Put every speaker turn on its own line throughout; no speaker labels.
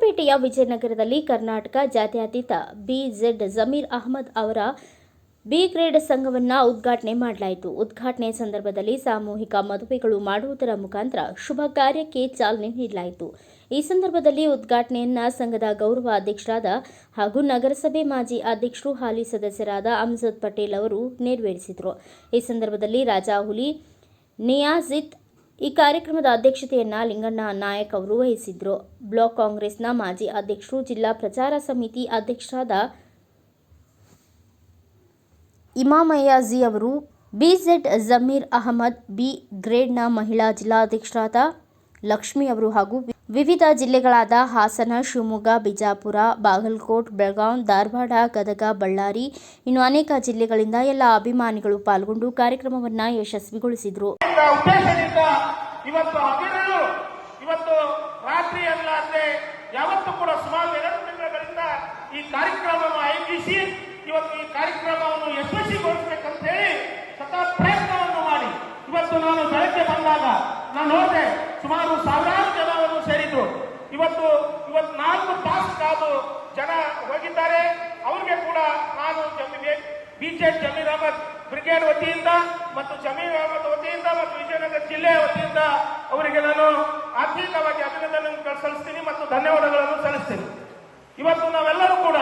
ಜಿಲ್ಲೆಯ ವಿಜಯನಗರದಲ್ಲಿ ಕರ್ನಾಟಕ ಜಾತ್ಯತೀತ ಬಿಜೆಡ್ ಜಮೀರ್ ಅಹಮದ್ ಅವರ ಬಿ ಗ್ರೇಡ್ ಸಂಘವನ್ನು ಉದ್ಘಾಟನೆ ಮಾಡಲಾಯಿತು. ಉದ್ಘಾಟನೆ ಸಂದರ್ಭದಲ್ಲಿ ಸಾಮೂಹಿಕ ಮದುವೆಗಳು ಮಾಡುವುದರ ಮುಖಾಂತರ ಶುಭ ಕಾರ್ಯಕ್ಕೆ ಚಾಲನೆ ನೀಡಲಾಯಿತು. ಈ ಸಂದರ್ಭದಲ್ಲಿ ಉದ್ಘಾಟನೆಯನ್ನ ಸಂಘದ ಗೌರವ ಅಧ್ಯಕ್ಷರಾದ ಹಾಗೂ ನಗರಸಭೆ ಮಾಜಿ ಅಧ್ಯಕ್ಷರು, ಹಾಲಿ ಸದಸ್ಯರಾದ ಅಮ್ಜದ್ ಪಟೇಲ್ ಅವರು ನೆರವೇರಿಸಿದರು. ಈ ಸಂದರ್ಭದಲ್ಲಿ ರಾಜಾಹುಲಿ ನಿಯಾಜಿತ್ ಈ ಕಾರ್ಯಕ್ರಮದ ಅಧ್ಯಕ್ಷತೆಯನ್ನ ಲಿಂಗಣ್ಣ ನಾಯಕ್ ಅವರು ವಹಿಸಿದ್ರು. ಬ್ಲಾಕ್ ಕಾಂಗ್ರೆಸ್ನ ಮಾಜಿ ಅಧ್ಯಕ್ಷರು, ಜಿಲ್ಲಾ ಪ್ರಚಾರ ಸಮಿತಿ ಅಧ್ಯಕ್ಷರಾದ ಇಮಾಮಯ್ಯಾಜಿ ಅವರು, B Z Zameer Ahmed, B ಗ್ರೇಡ್ನ ಮಹಿಳಾ ಜಿಲ್ಲಾಧ್ಯಕ್ಷರಾದ ಲಕ್ಷ್ಮಿ ಅವರು ಹಾಗೂ ವಿವಿಧ ಜಿಲ್ಲೆಗಳಾದ ಹಾಸನ, ಶಿವಮೊಗ್ಗ, ಬಿಜಾಪುರ, ಬಾಗಲಕೋಟ್, ಬೆಳಗಾಂ, ಧಾರವಾಡ, ಗದಗ, ಬಳ್ಳಾರಿ ಇನ್ನು ಅನೇಕ ಜಿಲ್ಲೆಗಳಿಂದ ಎಲ್ಲ ಅಭಿಮಾನಿಗಳು ಪಾಲ್ಗೊಂಡು ಕಾರ್ಯಕ್ರಮವನ್ನು ಯಶಸ್ವಿಗೊಳಿಸಿದರು.
ಈ ಕಾರ್ಯಕ್ರಮವನ್ನು ಆಯೋಜಿಸಿ ಇವತ್ತು ಈ ಕಾರ್ಯಕ್ರಮವನ್ನು ಯಶಸ್ವಿಗೊಳಿಸಬೇಕಂತ ಹೇಳಿ ಸತತ ಪ್ರಯತ್ನವನ್ನು ಮಾಡಿ. ಇವತ್ತು ನಾನು ಬೆಳಗ್ಗೆ ಬಂದಾಗ ನಾನು ಸುಮಾರು ಸಾವಿರಾರು ಜನರನ್ನು ಸೇರಿದ್ರು. ಇವತ್ತು ಇವತ್ತು ನಾಲ್ಕು ತಾಸು ಕಾದು ಜನ ಹೋಗಿದ್ದಾರೆ. ಅವ್ರಿಗೆ ಕೂಡ ನಾನು ಬಿಜೆಡ್ ಜಮೀರ್ ಅಹಮದ್ ಬ್ರಿಗೇಡ್ ವತಿಯಿಂದ ಮತ್ತು ಜಮೀರ್ ಅಹಮದ್ ವತಿಯಿಂದ ಮತ್ತು ವಿಜಯನಗರ ಜಿಲ್ಲೆಯ ವತಿಯಿಂದ ಅವರಿಗೆ ನಾನು ಆರ್ಥಿಕವಾಗಿ ಅಭಿನಂದನೆ ಸಲ್ಲಿಸ್ತೀನಿ ಮತ್ತು ಧನ್ಯವಾದಗಳನ್ನು ಸಲ್ಲಿಸ್ತೀನಿ. ಇವತ್ತು ನಾವೆಲ್ಲರೂ ಕೂಡ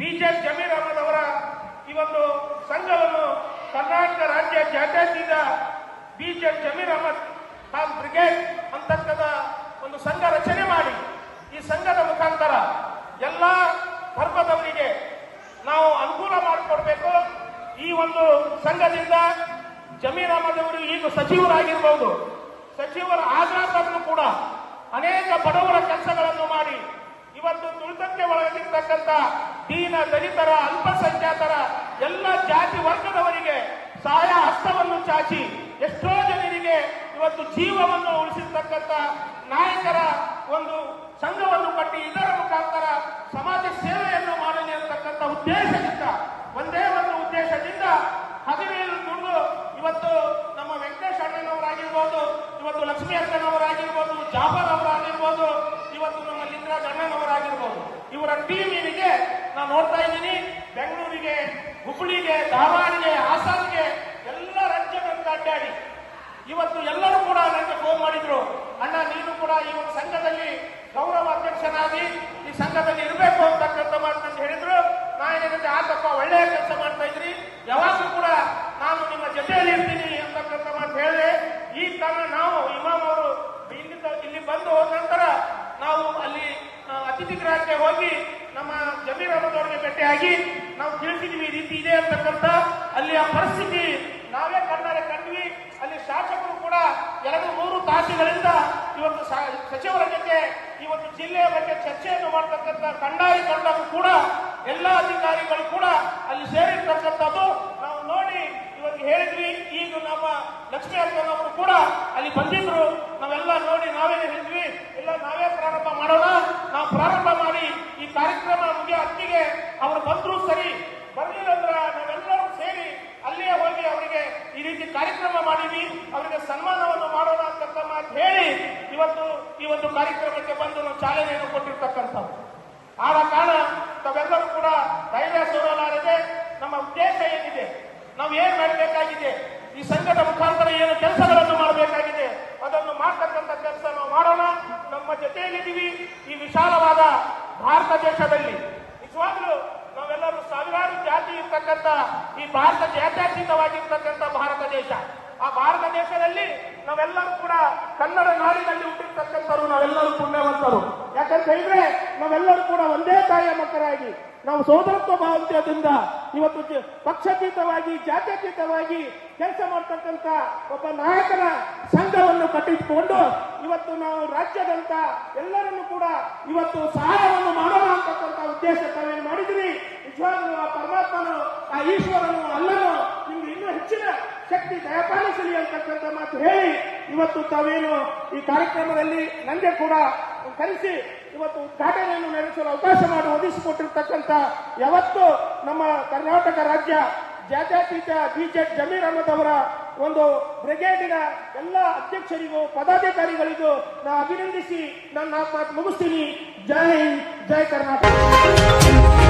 ಬಿಜೆಪಿ ಜಮೀರ್ ಅಹಮದ್ ಅವರ ಈ ಒಂದು ಸಂಘವನ್ನು ಕರ್ನಾಟಕ ರಾಜ್ಯ ಜಾತ್ಯತೀತ ಬಿಜೆಪಿ ಜಮೀರ್ ಅಹಮದ್ ಖಾನ್ ಬ್ರಿಗೇಡ್ ಅಂತಕ್ಕಂಥ ಒಂದು ಸಂಘ ರಚನೆ ಮಾಡಿ, ಈ ಸಂಘದ ಮುಖಾಂತರ ಎಲ್ಲ ಧರ್ಮದವರಿಗೆ ನಾವು ಅನುಕೂಲ ಮಾಡಿಕೊಡ್ಬೇಕು. ಈ ಒಂದು ಸಂಘದಿಂದ ಜಮೀರ್ ಅಹಮದ್ ಅವರು ಈಗ ಸಚಿವರಾಗಿರ್ಬೋದು. ಸಚಿವರ ಆಗ್ರಹದಲ್ಲೂ ಕೂಡ ಅನೇಕ ಬಡವರ ಕೆಲಸಗಳನ್ನು ಮಾಡಿ, ಇವತ್ತು ತುಳಿತಕ್ಕೆ ಒಳಗಿರ್ತಕ್ಕಂಥ ದೀನ, ದಲಿತರ, ಅಲ್ಪಸಂಖ್ಯಾತರ ಎಲ್ಲ ಜಾತಿ ವರ್ಗದವರಿಗೆ ಸಹಾಯ ಹಸ್ತವನ್ನು ಚಾಚಿ ಇವತ್ತು ಜೀವವನ್ನು ಉಳಿಸಿರ್ತಕ್ಕಂಥ ನಾಯಕರ ಒಂದು ಸಂಘವನ್ನು ಕಟ್ಟಿ ಇದರ ಮುಖಾಂತರ ಸಮಾಜ ಸೇವೆಯನ್ನು ಮಾಡಲಿ ಅಂತಕ್ಕಂಥ ಉದ್ದೇಶದಿಂದ, ಒಂದೇ ಒಂದು ಉದ್ದೇಶದಿಂದ ಹದಿನೈದು ದುಡ್ಡು ಇವತ್ತು ನಮ್ಮ ವೆಂಕಟೇಶ್ ಅಣ್ಣನವರಾಗಿರ್ಬೋದು, ಇವತ್ತು ಲಕ್ಷ್ಮೀ ಅಣ್ಣನವರಾಗಿರ್ಬೋದು ಜಾಫರ್ ಅವರಾಗಿರ್ಬೋದು, ಇವತ್ತು ನಮ್ಮ ಲಿಂಗರಾಜ್ ಅಣ್ಣನವರಾಗಿರ್ಬೋದು ಇವರ ಟೀಮಿಗೆ ನಾನು ನೋಡ್ತಾ ಇದ್ದೀನಿ, ಬೆಂಗಳೂರಿಗೆ ಹುಬ್ಬಳ್ಳಿಗೆ ಧಾರವಾಡಿಗೆ ಹಾಸನ್ಗೆ ಎಲ್ಲ ರಾಜ್ಯಗಳಿಂದ ಅಡ್ಡಾಡಿ ಇವತ್ತು ಎಲ್ಲರೂ ಕೂಡ ನನಗೆ ಫೋನ್ ಮಾಡಿದ್ರು ಅಣ್ಣ ನೀನು ಕೂಡ ಈ ಒಂದು ಸಂಘದಲ್ಲಿ ಗೌರವ ಅಧ್ಯಕ್ಷನಾಗಿ ಈ ಸಂಘದಲ್ಲಿ ಇರಬೇಕು ಅಂತಕ್ಕಂಥ ಮಾತನ್ನು ಹೇಳಿದ್ರು, ನಾ ಏನಿದೆ ಆತಪ್ಪ ಒಳ್ಳೆಯ ಕೆಲಸ ಮಾಡ್ತಾ ಇದ್ರಿ. ಯಾವಾಗಲೂ ಕೂಡ ನಾನು ನಿಮ್ಮ ಜೊತೆಯಲ್ಲಿ ಇರ್ತೀನಿ ಅಂತಕ್ಕಂಥ ಮಾತು ಹೇಳಿದೆ. ಈ ತರ ನಾವು, ಇಮಾಮ್ ಅವರು ಇಲ್ಲಿಂದ, ಇಲ್ಲಿ ಬಂದು ಹೋದ ನಂತರ ನಾವು ಅಲ್ಲಿ ಅತಿಥಿ ಗೃಹಕ್ಕೆ ಹೋಗಿ ನಮ್ಮ ಜಮೀರ್ ಅಹಮದ್ ಅವರಿಗೆ ಭೇಟಿಯಾಗಿ ನಾವು ತಿಳಿಸಿದ್ವಿ ಈ ರೀತಿ ಇದೆ ಅಂತಕ್ಕಂಥ ಆ ಪರಿಸ್ಥಿತಿ ನಾವೇ ಕಣ್ಣಾರೆ ಕಂಡ್ವಿ. ಅಲ್ಲಿ ಶಾಸಕರು ಕೂಡ ಎರಡು ಮೂರು ತಾಸುಗಳಿಂದ ಇವತ್ತು ಸಚಿವರ ಜೊತೆ ಇವತ್ತು ಜಿಲ್ಲೆಯ ಬಗ್ಗೆ ಚರ್ಚೆಯನ್ನು ಮಾಡ್ತಕ್ಕಂಥ ಕಂಡಾಯ ತಂಡವು ಕೂಡ, ಎಲ್ಲ ಅಧಿಕಾರಿಗಳು ಕೂಡ ಅಲ್ಲಿ ಸೇರಿರ್ತಕ್ಕಂಥದ್ದು. ನಾವು ನೋಡಿ ಇವತ್ತು ಹೇಳಿದ್ವಿ, ಈಗ ನಮ್ಮ ಲಕ್ಷ್ಮೀ ಅಕ್ಕನವರು ಕೂಡ ಅಲ್ಲಿ ಬಂದಿದ್ರು. ನಾವೆಲ್ಲ ನೋಡಿ, ನಾವೇ ಹೇಳಿದ್ವಿ ಎಲ್ಲ ನಾವೇ ಪ್ರಾರಂಭ ಮಾಡೋಣ. ನಾವು ಪ್ರಾರಂಭ ಮಾಡಿ, ಈ ಕಾರ್ಯಕ್ರಮ ಮುಗಿಯ ಹತ್ತಿಗೆ ಅವರು ಬಂದ್ರು ಸರಿ. ಬರಲಿಲ್ಲ ಅಂದ್ರೆ ನಾವೆಲ್ಲರೂ ಸೇರಿ ಅಲ್ಲಿಯೇ ಹೋಗಿ ಅವರಿಗೆ ಈ ರೀತಿ ಕಾರ್ಯಕ್ರಮ ಮಾಡಿದ್ವಿ. ಅವರಿಗೆ ಸನ್ಮಾನವನ್ನು ಮಾಡೋಣ ಅಂತಕ್ಕ ಮಾತು ಹೇಳಿ, ಇವತ್ತು ಈ ಒಂದು ಕಾರ್ಯಕ್ರಮಕ್ಕೆ ಬಂದು ನಾವು ಚಾಲನೆಯನ್ನು ಕೊಟ್ಟಿರ್ತಕ್ಕಂಥದ್ದು ಆದ ಕಾರಣ ತಾವೆಲ್ಲರೂ ಕೂಡ ಧೈರ್ಯ ಸೋರಲಾರದೆ ನಮ್ಮ ಉದ್ದೇಶ ಏನಿದೆ? ನಾವು ಏನ್ ಮಾಡಬೇಕಾಗಿದೆ? ಈ ಸಂಘದ ಮುಖಾಂತರ ಏನು ಕೆಲಸಗಳನ್ನು ಮಾಡಬೇಕಾಗಿದೆ? ಅದನ್ನು ಮಾಡ್ತಕ್ಕಂಥ ಕೆಲಸ ನಾವು ಮಾಡೋಣ. ನಮ್ಮ ಜೊತೆಯಲ್ಲಿದ್ದೀವಿ. ಈ ವಿಶಾಲವಾದ ಭಾರತ ದೇಶದಲ್ಲಿ. ನಿಜವಾಗ್ಲೂ ನಾವೆಲ್ಲರೂ ಸಾವಿರಾರು ಜಾತಿ ಇರ್ತಕ್ಕಂಥ ಈ ಭಾರತ ಜಾತ್ಯಾತೀತವಾಗಿರ್ತಕ್ಕಂಥ ಭಾರತ ದೇಶ. ಆ ಭಾರತ ದೇಶದಲ್ಲಿ ನಾವೆಲ್ಲರೂ ಕೂಡ ಕನ್ನಡ ನಾಡಿನಲ್ಲಿ ಹುಟ್ಟಿರ್ತಕ್ಕಂಥವ್ರು, ನಾವೆಲ್ಲರೂ ಪುಣ್ಯವಂತರು. ಯಾಕಂತ ಹೇಳಿದ್ರೆ ನಾವೆಲ್ಲರೂ ಕೂಡ ಒಂದೇ ತಾಯಿಯ ಮಕ್ಕಳಾಗಿ, ನಾವು ಸೋದರತ್ವ ಭಾವದಿಂದ ಇವತ್ತು ಪಕ್ಷಾತೀತವಾಗಿ, ಜಾತ್ಯತೀತವಾಗಿ ಕೆಲಸ ಮಾಡ್ತಕ್ಕಂಥ ಒಬ್ಬ ನಾಯಕನ ಸಂಘವನ್ನು ಕಟ್ಟಿಸಿಕೊಂಡು ಇವತ್ತು ನಾವು ರಾಜ್ಯದಂತ ಎಲ್ಲರನ್ನು ಕೂಡ ಇವತ್ತು ಸಹಾಯವನ್ನು ಮಾಡೋಣ ಅಂತಕ್ಕಂಥ ಉದ್ದೇಶ ತಾವೇನು ಮಾಡಿದ್ರಿ ನಿಜವಾಗ್ಲೂ ಆ ಪರಮಾತ್ಮನು, ಆ ಈಶ್ವರನು ಶಕ್ತಿ ದಯಪಾಲಿಸಲಿ ಅಂತಕ್ಕಂಥ ಮಾತು ಹೇಳಿ ಇವತ್ತು ತಾವೇನು ಈ ಕಾರ್ಯಕ್ರಮದಲ್ಲಿ ನನಗೆ ಕೂಡ ಕರೆಸಿ ಇವತ್ತು ಉದ್ಘಾಟನೆಯನ್ನು ನಡೆಸಲು ಅವಕಾಶ ಮಾಡಿ ಒದಗಿಸಿಕೊಟ್ಟಿರ್ತಕ್ಕಂಥ ಯಾವತ್ತು ನಮ್ಮ ಕರ್ನಾಟಕ ರಾಜ್ಯ ಜಾತ್ಯತೀತ ಬಿಜೆಡ್ ಜಮೀರ್ ಅಹಮದ್ ಅವರ ಒಂದು ಬ್ರಿಗೇಡಿನ ಎಲ್ಲ ಅಧ್ಯಕ್ಷರಿಗೂ ಪದಾಧಿಕಾರಿಗಳಿಗೂ ನಾ ಅಭಿನಂದಿಸಿ ನನ್ನ ಮಾತು ಮುಗಿಸ್ತೀನಿ. ಜೈ ಹಿಂದ್, ಜೈ ಕರ್ನಾಟಕ.